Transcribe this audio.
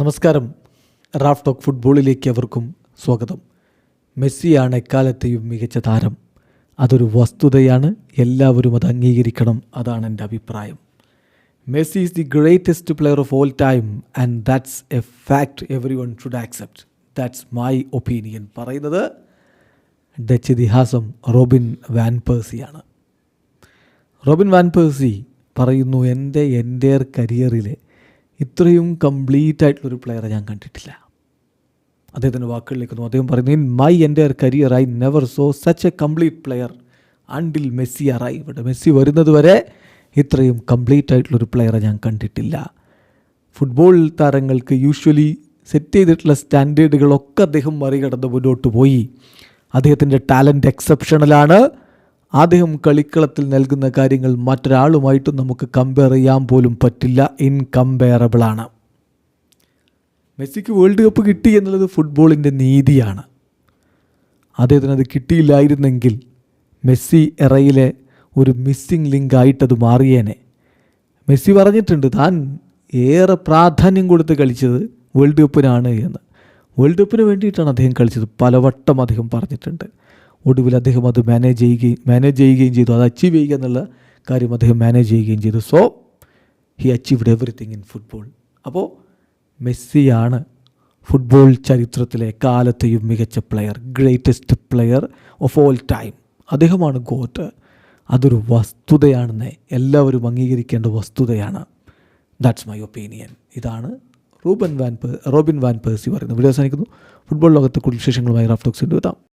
നമസ്കാരം. Raf talk ഫുട്ബോളിലേക്ക് അവർക്കും സ്വാഗതം. മെസ്സിയാണ് എക്കാലത്തെയും മികച്ച താരം. അതൊരു വസ്തുതയാണ്. എല്ലാവരും അത് അംഗീകരിക്കണം അതാണ് എന്റെ അഭിപ്രായം. Messi is the greatest player of all time and that's a fact everyone should accept. That's my opinion. പറയുന്നത് ഡച്ച് ഇതിഹാസം റോബിൻ വാൻ പേഴ്സിയാണ്. റോബിൻ വാൻ പേഴ്സി പറയുന്നു എന്റെ എന്റെ കരിയറിൽ ഇത്രയും കംപ്ലീറ്റ് ആയിട്ടുള്ളൊരു പ്ലെയറെ ഞാൻ കണ്ടിട്ടില്ല. അദ്ദേഹത്തിന്റെ വാക്കുകളിലേക്ക് അദ്ദേഹം പറയുന്നു ഇൻ മൈ എന്റെ career I never saw such a complete player until Messi arrive ഇവിടെ മെസ്സി വരുന്നത് വരെ ഇത്രയും കംപ്ലീറ്റ് ആയിട്ടുള്ളൊരു പ്ലെയറെ ഞാൻ കണ്ടിട്ടില്ല. ഫുട്ബോൾ താരങ്ങൾക്ക് യൂഷ്വലി സെറ്റ് ചെയ്തിട്ടുള്ള സ്റ്റാൻഡേർഡുകളൊക്കെ അദ്ദേഹം മറികടന്ന് മുന്നോട്ട് പോയി. അദ്ദേഹത്തിന്റെ ടാലന്റ് എക്സെപ്ഷണലാണ് അദ്ദേഹം കളിക്കളത്തിൽ നൽകുന്ന കാര്യങ്ങൾ മറ്റൊരാളുമായിട്ടും നമുക്ക് കമ്പയർ ചെയ്യാൻ പോലും പറ്റില്ല. ഇൻകമ്പയറബിൾ ആണ്. മെസ്സിക്ക് വേൾഡ് കപ്പ് കിട്ടി എന്നുള്ളത് ഫുട്ബോളിന്റെ നീതിയാണ്. അദ്ദേഹത്തിന് അത് കിട്ടിയില്ലായിരുന്നെങ്കിൽ മെസ്സി എറയിലെ ഒരു മിസ്സിംഗ് ലിങ്ക് ആയിട്ടത് മാറിയേനെ. മെസ്സി പറഞ്ഞിട്ടുണ്ട് താൻ ഏറെ പ്രാധാന്യം കൊടുത്ത് കളിച്ചത് വേൾഡ് കപ്പിനാണ് എന്ന്. വേൾഡ് കപ്പിന് വേണ്ടിയിട്ടാണ് അദ്ദേഹം കളിച്ചത് പലവട്ടം അദ്ദേഹം പറഞ്ഞിട്ടുണ്ട്. ഒടുവിൽ അദ്ദേഹം അത് മാനേജ് ചെയ്യുകയും മാനേജ് ചെയ്യുകയും ചെയ്തു. അത് അച്ചീവ് ചെയ്യുക എന്നുള്ള കാര്യം അദ്ദേഹം മാനേജ് ചെയ്യുകയും ചെയ്തു. So he achieved everything in football അപ്പോൾ മെസ്സിയാണ് ഫുട്ബോൾ ചരിത്രത്തിലെ കാലത്തെയും മികച്ച player greatest player of all time അദ്ദേഹമാണ് ഗോട്ട് അതൊരു വസ്തുതയാണെന്ന് എല്ലാവരും അംഗീകരിക്കേണ്ട വസ്തുതയാണ്. ദാറ്റ്സ് മൈ ഒപ്പീനിയൻ ഇതാണ് റൂബൻ വാൻ പേ റോബിൻ വാൻ പേഴ്സി പറയുന്നത്. വീഡിയോ അവസാനിക്കുന്നു. ഫുട്ബോൾ ലോകത്തെ കൂടുതൽ വിശേഷങ്ങളുമായി റാഫ്റ്റോക്സ് എത്താം.